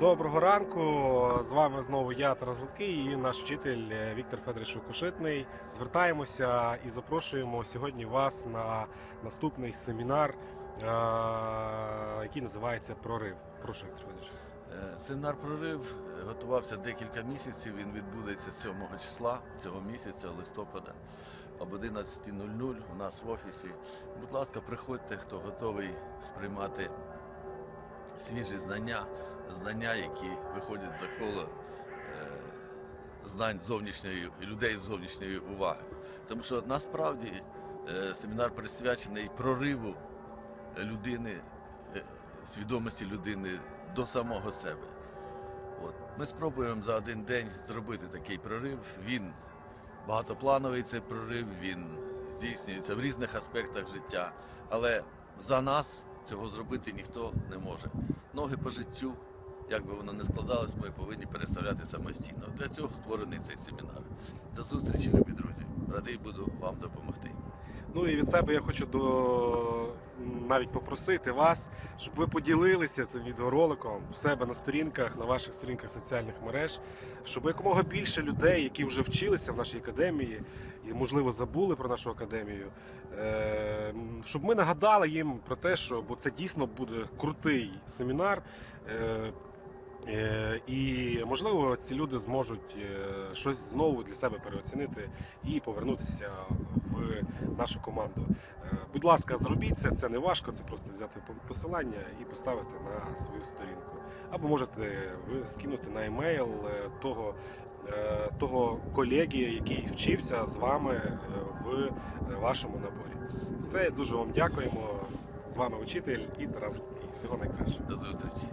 Доброго ранку. З вами знову я Тарас Гладкий і наш вчитель е, Віктор Федорович Викушитний. Звертаємося і запрошуємо сьогодні вас на наступний семінар, е, який називається Прорив. Прошу, Віктор Федорович. Е, Семінар прорив готувався декілька місяців. Він відбудеться 7 числа цього місяця, листопада, об 11.00 у нас в офісі. Будь ласка, приходьте, хто готовий сприймати свіжі знання, знання, які виходять за коло е, знань зовнішньої людей з зовнішньої уваги. Тому що насправді е, семінар присвячений прориву людини, е, свідомості людини до самого себе. От. Ми спробуємо за один день зробити такий прорив. Він багатоплановий цей прорив, він здійснюється в різних аспектах життя. Але за нас цього зробити ніхто не може. Ноги по життю, як би воно не складалось, ми повинні переставляти самостійно. Для цього створений цей семінар. До зустрічі, любі друзі. Радий буду вам допомогти. Ну і від себе я хочу до навіть попросити вас, щоб ви поділилися цим відеороликом в себе на сторінках, на ваших сторінках соціальних мереж, щоб якомога більше людей, які вже вчилися в нашій академії і, можливо, забули про нашу академію, е, щоб ми нагадали їм про те, що бо це дійсно буде крутий семінар. Е, І можливо ці люди зможуть е, щось знову для себе переоцінити і повернутися в нашу команду. Е, Будь ласка, зробіть це, це не важко, це просто взяти по- посилання і поставити на свою сторінку. Або можете скинути на емейл того, того колеги, який вчився з вами в вашому наборі. Все, дуже вам дякуємо. З вами учитель і Тарас Луткий. Всього найкращого. До зустрічі.